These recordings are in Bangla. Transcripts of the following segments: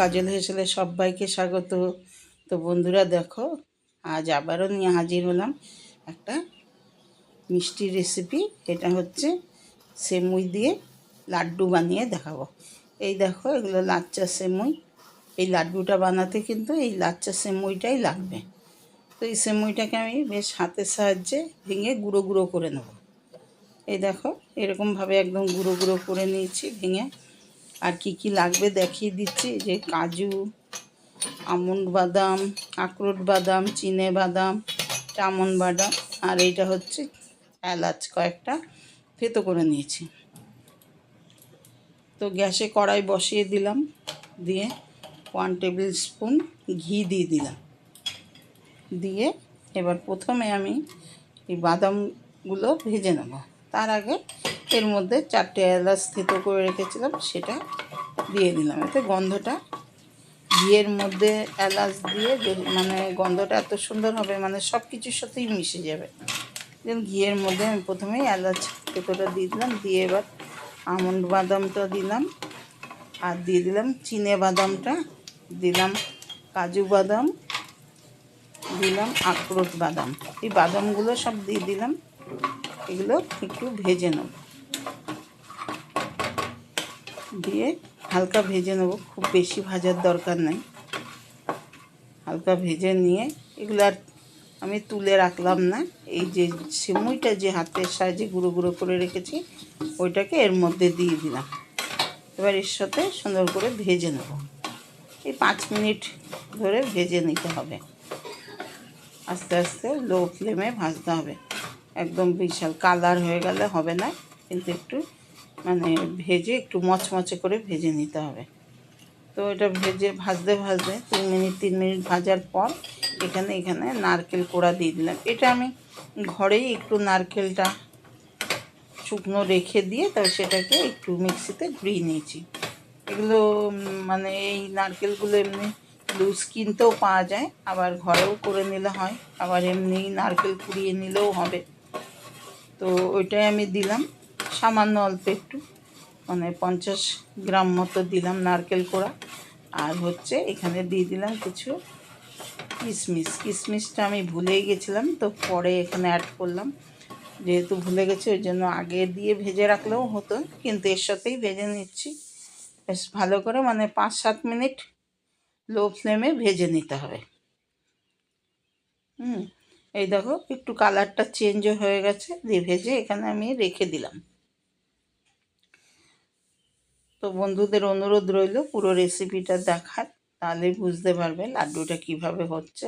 কাজল হেসেলে সবাইকে স্বাগত। তো বন্ধুরা দেখো, আজ আবারও নিয়ে হাজির হলাম একটা মিষ্টি রেসিপি এটা হচ্ছে সেমুই দিয়ে লাড্ডু বানিয়ে দেখাবো। এই দেখো, এগুলো লাচ্চা সেমুই। এই লাড্ডুটা বানাতে কিন্তু এই লাচ্চা সেমুইটাই লাগবে। তো এই সেমুইটাকে আমি বেশ হাতের সাহায্যে ভেঙে গুঁড়ো গুঁড়ো করে নেব। এই দেখো, এরকমভাবে একদম গুঁড়ো গুঁড়ো করে নিয়েছি, ভেঙে আর কি কি লাগবে দেখিয়ে দিচ্ছি যে কাজু, আমন্ড বাদাম, আখরোট বাদাম, চিনে বাদাম চামন বাদাম, আর এইটা হচ্ছে এলাচ কয়েকটা থেতো করে নিয়েছি। তো গ্যাসে কড়াই বসিয়ে দিলাম, দিয়ে ওয়ান টেবিল স্পুন ঘি দিয়ে দিলাম। দিয়ে এবার প্রথমে আমি এই বাদামগুলো ভেজে নেব। তার আগে এর মধ্যে চারটে এলাচ থেতো করে রেখেছিলাম, সেটা দিয়ে দিলাম। এতে গন্ধটা, ঘিয়ের মধ্যে এলাচ দিয়ে মানে গন্ধটা এত সুন্দর হবে মানে সব কিছুর সাথেই মিশে যাবে। দেন ঘিয়ের মধ্যে আমি প্রথমেই এলাচ থেতোটা দিয়ে দিলাম, দিয়ে এবার আমন্ড বাদামটা দিলাম, আর দিয়ে দিলাম চিনে বাদামটা, দিলাম কাজু বাদাম, দিলাম আখরোট বাদাম। এই বাদামগুলো সব দিয়ে দিলাম, এগুলো একটু ভেজে নেব। দিয়ে হালকা ভেজে নেব। খুব বেশি ভাজার দরকার নেই। হালকা ভেজে নিয়ে এগুলো আর আমি তুলে রাখলাম না। এই যে সিমুইটা যে হাতের সাহায্যে গুঁড়ো গুঁড়ো করে রেখেছি, ওইটাকে এর মধ্যে দিয়ে দিলাম। এবার এর সাথে সুন্দর করে ভেজে নেব। এই পাঁচ মিনিট ধরে ভেজে নিতে হবে। আস্তে আস্তে লো ফ্লেমে ভাজতে হবে। একদম বিশাল কালার হয়ে গেলে হবে না, কিন্তু একটু মানে ভেজে একটু মচমচে করে ভেজে নিতে হবে। তো এটা ভেজে ভাজতে ভাজতে তিন মিনিট তিন মিনিট ভাজার পর এখানে এখানে নারকেল কোড়া দিয়ে দিলাম। এটা আমি ঘরেই একটু নারকেলটা শুকনো রেখে দিয়ে তবে সেটাকে একটু মিক্সিতে ঘুরিয়ে নিয়েছি। এগুলো মানে এই নারকেলগুলো এমনি লুজ কিনতেও পাওয়া যায়, আবার ঘরেও করে নিলে হয়, আবার এমনি নারকেল কুড়িয়ে নিলেও হবে। তো ওইটাই আমি দিলাম। সামান্য অল্প একটু। মানে পঞ্চাশ গ্রাম মতো দিলাম নারকেল কোড়া। আর হচ্ছে এখানে দিয়ে দিলাম কিছু কিশমিশ কিশমিশটা আমি ভুলেই গেছিলাম, তো পরে এখানে অ্যাড করলাম। যেহেতু ভুলে গেছি, ওই জন্য আগে দিয়ে ভেজে রাখলেও হতো, কিন্তু এর সাথেই ভেজে নিচ্ছি। বেশ ভালো করে মানে পাঁচ সাত মিনিট লো ফ্লেমে ভেজে নিতে হবে। হুম, এই দেখো একটু কালারটা চেঞ্জও হয়ে গেছে, দিয়ে ভেজে এখানে আমি রেখে দিলাম। তো বন্ধুদের অনুরোধ রইল পুরো রেসিপিটা দেখার তাহলেই বুঝতে পারবে লাড্ডুটা কীভাবে হচ্ছে।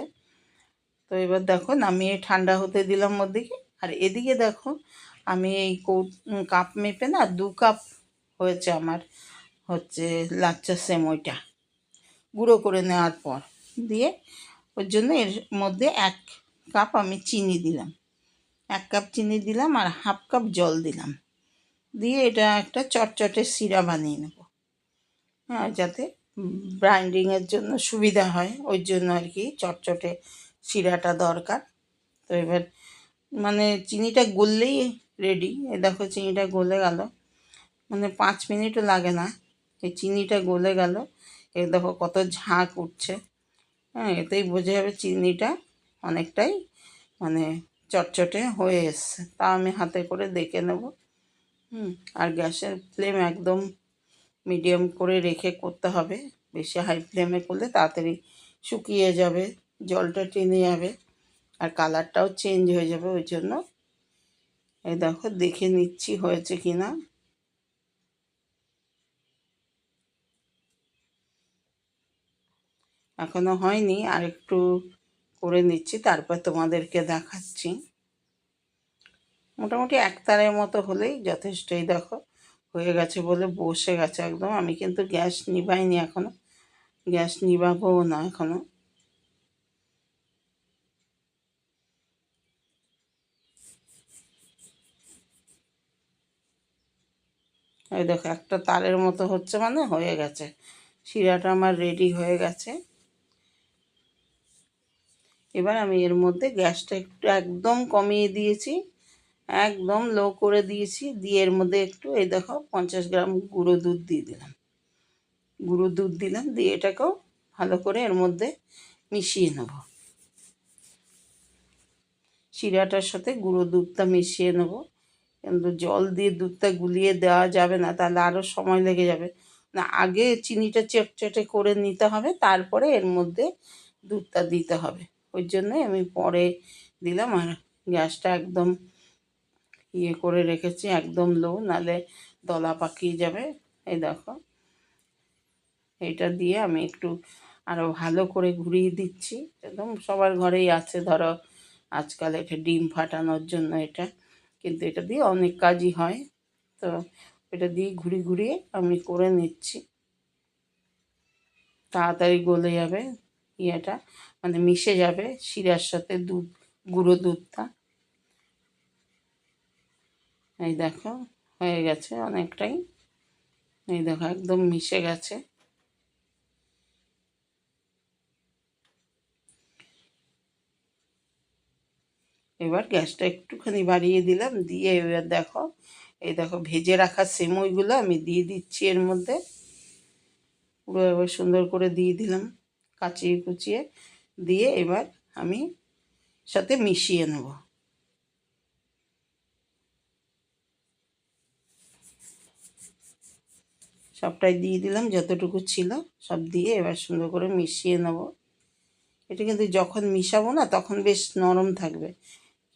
তো এবার দেখো নামিয়ে ঠান্ডা হতে দিলাম ওদিকে। আর এদিকে দেখো আমি এই কাপ মেপে না দু কাপ হয়েছে আমার হচ্ছে লাচ্চা সেমইটা। গুঁড়ো করে নেওয়ার পর দিয়ে ওর জন্য এর মধ্যে এক কাপ আমি চিনি দিলাম। এক কাপ চিনি দিলাম আর হাফ কাপ জল দিলাম। দিয়ে এটা একটা চটচটে শিরা বানিয়ে নেব। হ্যাঁ যাতে ব্রাইন্ডিংয়ের জন্য সুবিধা হয়, ওই জন্য আর কি চটচটে শিরাটা দরকার। তো এবার মানে চিনিটা গললেই রেডি এ দেখো চিনিটা গলে গেল। মানে পাঁচ মিনিটও লাগে না। এই চিনিটা গলে গেল। এ দেখো কত ঝাঁক উঠছে। হ্যাঁ এতেই বোঝা যাবে চিনিটা অনেকটাই মানে চটচটে হয়ে এসছে। তা আমি হাতে করে দেখে নেব। হুম, আর গ্যাসের ফ্লেম একদম মিডিয়াম করে রেখে করতে হবে। বেশি হাই ফ্লেমে করলে তাড়াতাড়ি শুকিয়ে যাবে, জলটা টেনে যাবে, আর কালারটাও চেঞ্জ হয়ে যাবে ওই জন্য। এই দেখো, দেখে নিচ্ছি হয়েছে কি না এখনও হয়নি আর একটু করে নিচ্ছি, তারপর তোমাদেরকে দেখাচ্ছি। মোটামুটি এক তারের মতো হলেই যথেষ্টই, দেখো। হয়ে গেছে বলে বসে গেছে একদম। আমি কিন্তু গ্যাস নিভাইনি এখনও। গ্যাস নিভাবও না এখনও। এই দেখো, একটা তারের মতো হচ্ছে মানে হয়ে গেছে। শিরাটা আমার রেডি হয়ে গেছে। এবার আমি এর মধ্যে গ্যাসটা একটু একদম কমিয়ে দিয়েছি। একদম লো করে দিয়েছি। দিয়ে এর মধ্যে একটু, এই দেখো, পঞ্চাশ গ্রাম গুঁড়ো দুধ দিয়ে দিলাম। গুঁড়ো দুধ দিলাম, দিয়ে এটাকেও ভালো করে এর মধ্যে মিশিয়ে নেব। শিরাটার সাথে গুঁড়ো দুধটা মিশিয়ে নেব। কিন্তু জল দিয়ে দুধটা গুলিয়ে দেওয়া যাবে না, তাহলে আরও সময় লেগে যাবে। না, আগে চিনিটা চটচটে করে নিতে হবে, তারপরে এর মধ্যে দুধটা দিতে হবে। ওই জন্যই আমি পরে দিলাম আর গ্যাসটা একদম ইয়ে করে রেখেছি, একদম লো, নালে দলা পাকিয়ে যাবে। এই দেখো এটা দিয়ে আমি একটু আরও ভালো করে ঘুরিয়ে দিচ্ছি। একদম সবার ঘরেই আছে, ধরো আজকাল এটা ডিম ফাটানোর জন্য এটা, কিন্তু এটা দিয়ে অনেক কাজই হয়। তো এটা দিয়ে ঘুরিয়ে ঘুরিয়ে আমি করে নিচ্ছি। তাড়াতাড়ি গলে যাবে, ইয়েটা মানে মিশে যাবে শিরার সাথে দুধ, গুঁড়ো দুধটা। এই দেখো, হয়ে গেছে অনেকটাই। এই দেখো, একদম মিশে গেছে। এবার গ্যাসটা একটুখানি বাড়িয়ে দিলাম, দিয়ে এবার দেখো, এই দেখো, ভেজে রাখা সেমইগুলো আমি দিয়ে দিচ্ছি এর মধ্যে। পুরো এবার সুন্দর করে দিয়ে দিলাম, কাচিয়ে কুচিয়ে। দিয়ে এবার আমি সাথে মিশিয়ে নেব। সবটাই দিয়ে দিলাম, যতটুকু ছিল সব দিয়ে এবার সুন্দর করে মিশিয়ে নেব। এটা কিন্তু যখন মিশাবো না, তখন বেশ নরম থাকবে।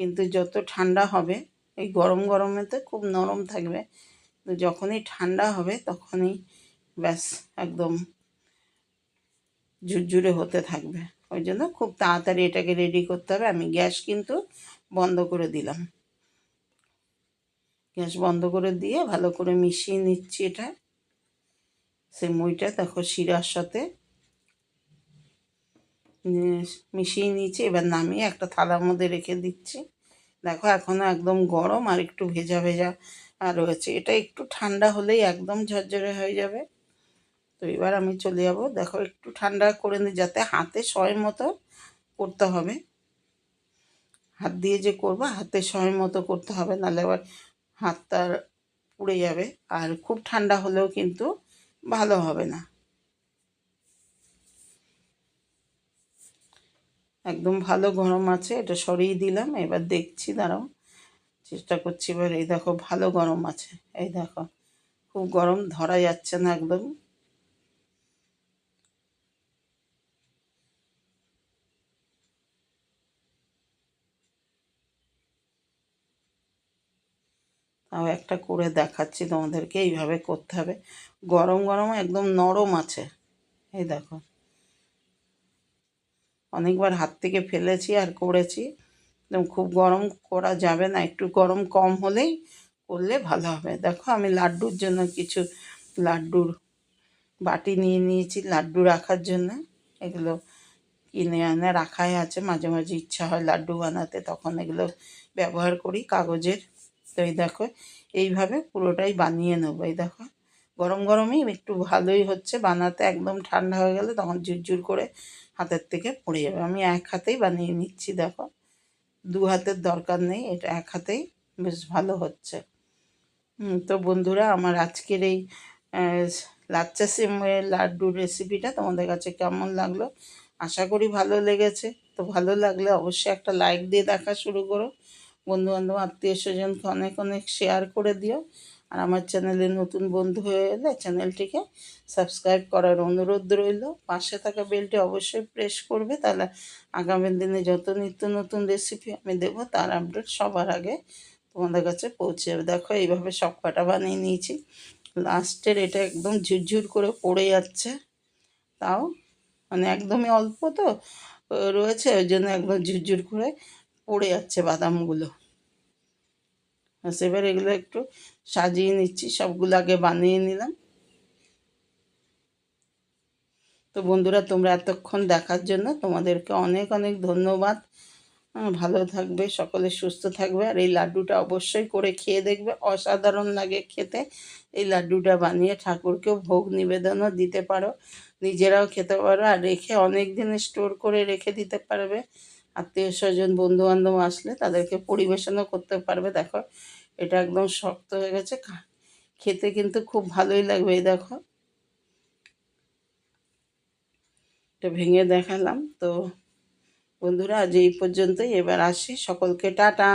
কিন্তু যত ঠান্ডা হবে, এই গরম গরমেতে খুব নরম থাকবে যখনই ঠান্ডা হবে তখনই ব্যাস একদম ঝুরঝুরে হতে থাকবে। ওই জন্য খুব তাড়াতাড়ি এটাকে রেডি করতে হবে। আমি গ্যাস কিন্তু বন্ধ করে দিলাম। গ্যাস বন্ধ করে দিয়ে ভালো করে মিশিয়ে নিচ্ছি এটা। সে মুইটা দেখো শিরার সাথে মিশিয়ে নিয়েছি। এবার নামিয়ে একটা থালার মধ্যে রেখে দিচ্ছি। দেখো এখনও একদম গরম আর একটু ভেজা ভেজা আর রয়েছে। এটা একটু ঠান্ডা হলেই একদম ঝরঝরে হয়ে যাবে। তো এবার আমি চলে যাব। দেখো একটু ঠান্ডা করে নিই যাতে হাতে সয় মতো করতে হবে। হাত দিয়ে যে করব হাতে সয় মতো করতে হবে, নাহলে আবার হাতটা পুড়ে যাবে। আর খুব ঠান্ডা হলেও কিন্তু ভালো হবে না। একদম ভালো গরম আছে, এটা সরিয়ে দিলাম, এবার দেখছি, দাঁড়াও, চেষ্টা করছি, এবার এই দেখো ভালো গরম আছে, এই দেখো, খুব গরম ধরা যাচ্ছে না একদম। তাও একটা করে দেখাচ্ছি তোমাদেরকে, এইভাবে করতে হবে। গরম গরম একদম নরম আছে। এই দেখো। অনেকবার হাত থেকে ফেলেছি আর করেছি। একদম খুব গরম করা যাবে না, একটু গরম কম হলেই করলে ভালো হবে। দেখো, আমি লাড্ডুর জন্য কিছু লাড্ডুর বাটি নিয়ে নিয়েছি, লাড্ডু রাখার জন্য। এগুলো কিনে আনে রাখাই আছে। মাঝে মাঝে ইচ্ছা হয় লাড্ডু বানাতে, তখন এগুলো ব্যবহার করি কাগজের। তো এই দেখো, এইভাবে পুরোটাই বানিয়ে নেব। এই দেখো, গরম গরমই একটু ভালোই হচ্ছে। বানাতে একদম ঠান্ডা হয়ে গেলে তখন ঝুরঝুর করে হাতের থেকে পড়ে যাবে। আমি এক হাতেই বানিয়ে নিচ্ছি, দেখো। দু হাতের দরকার নেই, এটা এক হাতেই বেশ ভালো হচ্ছে। তো বন্ধুরা, আমার আজকের এই লাচ্চা সিমের লাড্ডুর রেসিপিটা তোমাদের কাছে কেমন লাগল? আশা করি ভালো লেগেছে। তো ভালো লাগলে অবশ্যই একটা লাইক দিয়ে দেখা শুরু করো। বন্ধুবান্ধব, আত্মীয় স্বজনকে অনেক অনেক শেয়ার করে দিও। আর আমার চ্যানেলে নতুন বন্ধু হয়ে এলে চ্যানেলটিকে সাবস্ক্রাইব করার অনুরোধ রইল। পাশে থাকা বেলটি অবশ্যই প্রেস করবে, তাহলে আগামী দিনে যত নিত্য নতুন রেসিপি আমি দেবো, তার আপডেট সবার আগে তোমাদের কাছে পৌঁছে যাবে। দেখো, এইভাবে সব কাটা বানিয়ে নিয়েছি। লাস্টের এটা একদম ঝুরঝুর করে পড়ে যাচ্ছে। তাও মানে একদমই অল্প তো, রয়েছে, ওই জন্য একদম ঝুরঝুর করে পড়ে যাচ্ছে বাদামগুলো। এবার এগুলো একটু সাজিয়ে নিচ্ছি, সবগুলো আগে বানিয়ে নিলাম। তো বন্ধুরা, তোমরা এতক্ষণ দেখার জন্য তোমাদেরকে অনেক অনেক ধন্যবাদ। ভালো থাকবে, সকলে সুস্থ থাকবে। আর এই লাড্ডুটা অবশ্যই করে খেয়ে দেখবে। অসাধারণ লাগে খেতে। এই লাড্ডুটা বানিয়ে ঠাকুরকেও ভোগ নিবেদনও দিতে পারো। নিজেরাও খেতে পারো আর রেখে অনেক দিন স্টোর করে রেখে দিতে পারবে। আত্মীয় স্বজন, বন্ধুবান্ধব আসলে তাদেরকে পরিবেশনও করতে পারবে। দেখো, এটা একদম শক্ত হয়ে গেছে। খেতে কিন্তু খুব ভালোই লাগবে এই দেখো। এটা ভেঙে দেখালাম। তো বন্ধুরা, আজ এই পর্যন্তই। এবার আসি। সকলকে টাটা।